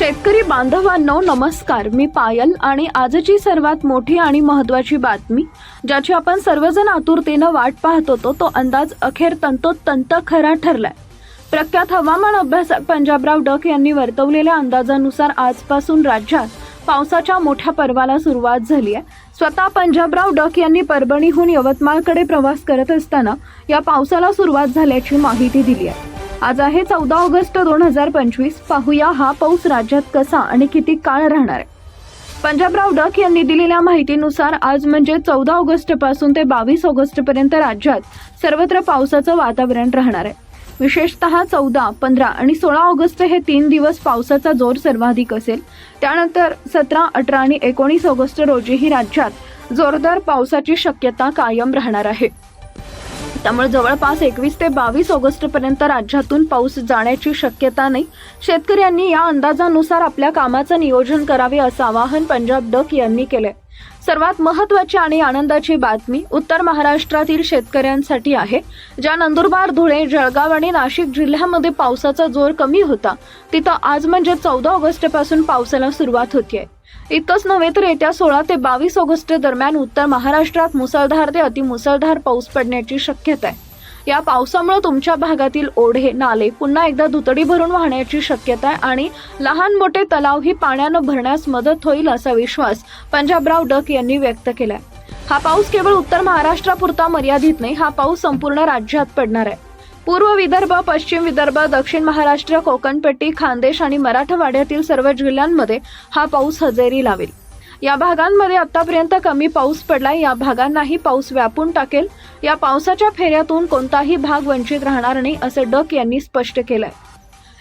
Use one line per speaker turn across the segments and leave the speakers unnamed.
शेतकरी बांधवांनो नमस्कार. मी पायल आणि आजची सर्वात मोठी आणि महत्त्वाची बातमी ज्याची आपण सर्वजण आतुरतेनं वाट पाहत होतो तो अंदाज अखेर तंतोतंत खरा ठरलाय. प्रख्यात हवामान अभ्यासक पंजाबराव डक यांनी वर्तवलेल्या अंदाजानुसार आजपासून राज्यात पावसाच्या मोठ्या पर्वाला सुरुवात झाली आहे. स्वतः पंजाबराव डक यांनी परभणीहून यवतमाळकडे प्रवास करत असताना या पावसाला सुरुवात झाल्याची माहिती दिली आहे. आज आहे चौदा ऑगस्ट दोन हजार पंचवीस. पाहूया हा पाऊस राज्यात कसा आणि किती काळ राहणार. आहे पंजाबराव डक यांनी दिलेल्या माहितीनुसार आज म्हणजे चौदा ऑगस्टपासून ते बावीस ऑगस्ट पर्यंत राज्यात सर्वत्र पावसाचं वातावरण राहणार आहे. विशेषतः चौदा पंधरा आणि सोळा ऑगस्ट हे तीन दिवस पावसाचा जोर सर्वाधिक असेल. त्यानंतर सतरा अठरा आणि एकोणीस ऑगस्ट रोजीही राज्यात जोरदार पावसाची शक्यता कायम राहणार आहे. त्यामुळे जवळपास एकवीस ते बावीस ऑगस्ट पर्यंत राज्यातून पाऊस जाण्याची शक्यता नाही. शेतकऱ्यांनी या अंदाजानुसार आपल्या कामाचं नियोजन करावे असं आवाहन पंजाब डक यांनी केलंय. सर्वात महत्वाची आणि आनंदाची बातमी उत्तर महाराष्ट्रातील शेतकऱ्यांसाठी आहे. ज्या नंदुरबार धुळे जळगाव आणि नाशिक जिल्ह्यामध्ये पावसाचा जोर कमी होता तिथं आज म्हणजे चौदा ऑगस्टपासून पावसाला सुरुवात होतीये. इतकंच नव्हे तर येत्या सोळा ते बावीस ऑगस्ट दरम्यान उत्तर महाराष्ट्रात मुसळधार ते अतिमुसळधार पाऊस पडण्याची शक्यता आहे या पावसामुळे तुमच्या भागातील ओढे नाले पुन्हा एकदा दुतडी भरून वाहण्याची शक्यता आहे आणि लहान मोठे तलावही पाण्यानं भरण्यास मदत होईल असा विश्वास पंजाबराव डक यांनी व्यक्त केलाय. हा पाऊस केवळ उत्तर महाराष्ट्रापुरता मर्यादित नाही हा पाऊस संपूर्ण राज्यात पडणार आहे. पूर्व विदर्भ पश्चिम विदर्भ दक्षिण महाराष्ट्र कोकणपट्टी खानदेश आणि मराठवाड्यातील सर्व जिल्ह्यांमध्ये हा पाऊस हजेरी लावेल. या भागांमध्ये आतापर्यंत कमी पाऊस पडलाय या भागांनाही पाऊस व्यापून टाकेल. या पावसाच्या फेऱ्यातून कोणताही भाग वंचित राहणार नाही असं डक यांनी स्पष्ट केलंय.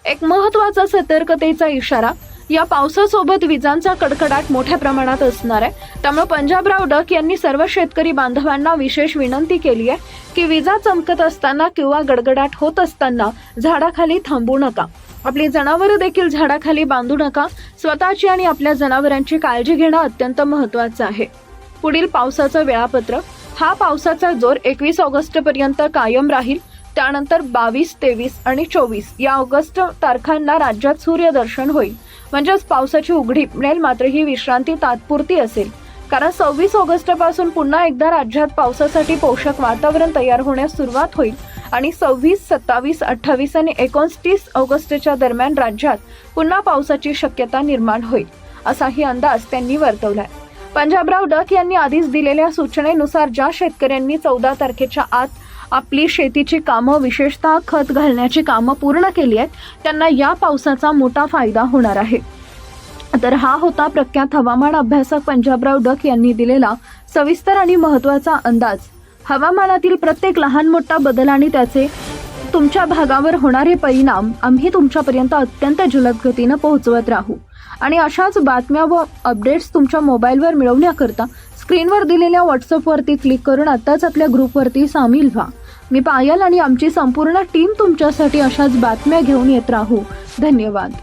एक महत्त्वाचा सतर्कतेचा इशारा या पावसासोबत विजांचा कडकडाट मोठ्या प्रमाणात असणार आहे. त्यामुळे पंजाबराव डक यांनी सर्व शेतकरी बांधवांना विशेष विनंती केली आहे की विजा चमकत असताना किंवा गडगडाट होत असताना झाडाखाली थांबू नका. आपली जनावरं देखील झाडाखाली बांधू नका. स्वतःची आणि आपल्या जनावरांची काळजी घेणं अत्यंत महत्वाचं आहे. पुढील पावसाचं वेळापत्रक हा पावसाचा जोर एकवीस ऑगस्ट पर्यंत कायम राहील. त्यानंतर बावीस तेवीस आणि चोवीस या ऑगस्ट तारखांना राज्यात सूर्यदर्शन होईल. म्हणजेच पावसाची उघडीप मिळेल मात्र ही विश्रांती तात्पुरती असेल. कारण सव्वीस ऑगस्टपासून पुन्हा एकदा राज्यात पावसासाठी पोषक वातावरण तयार होण्यास सुरुवात होईल आणि सव्वीस सत्तावीस अठ्ठावीस आणि एकोणतीस ऑगस्टच्या दरम्यान राज्यात पुन्हा पावसाची शक्यता निर्माण होईल असाही अंदाज त्यांनी वर्तवलाय. पंजाबराव डक यांनी आधीच दिलेल्या सूचनेनुसार ज्या शेतकऱ्यांनी चौदा तारखेच्या आत आपली शेतीची कामं विशेषतः खत घालण्याची कामं पूर्ण केली आहेत त्यांना या पावसाचा मोठा फायदा होणार आहे. तर हा होता प्रख्यात हवामान अभ्यासक पंजाबराव डक यांनी दिलेला सविस्तर आणि महत्त्वाचा अंदाज. हवामानातील प्रत्येक लहान मोठा बदल आणि त्याचे तुमच्या भागावर होणारे परिणाम आम्ही तुमच्यापर्यंत अत्यंत जलद गतीनं पोहोचवत राहू. आणि अशाच बातम्या व अपडेट्स तुमच्या मोबाईलवर मिळवण्याकरता स्क्रीनवर दिलेल्या व्हॉट्सअपवरती क्लिक करून आत्ताच आपल्या ग्रुपवरती सामील व्हा. मी पायल आणि आमची संपूर्ण टीम तुमच्यासाठी अशाच बातम्या घेऊन येत राहू. धन्यवाद.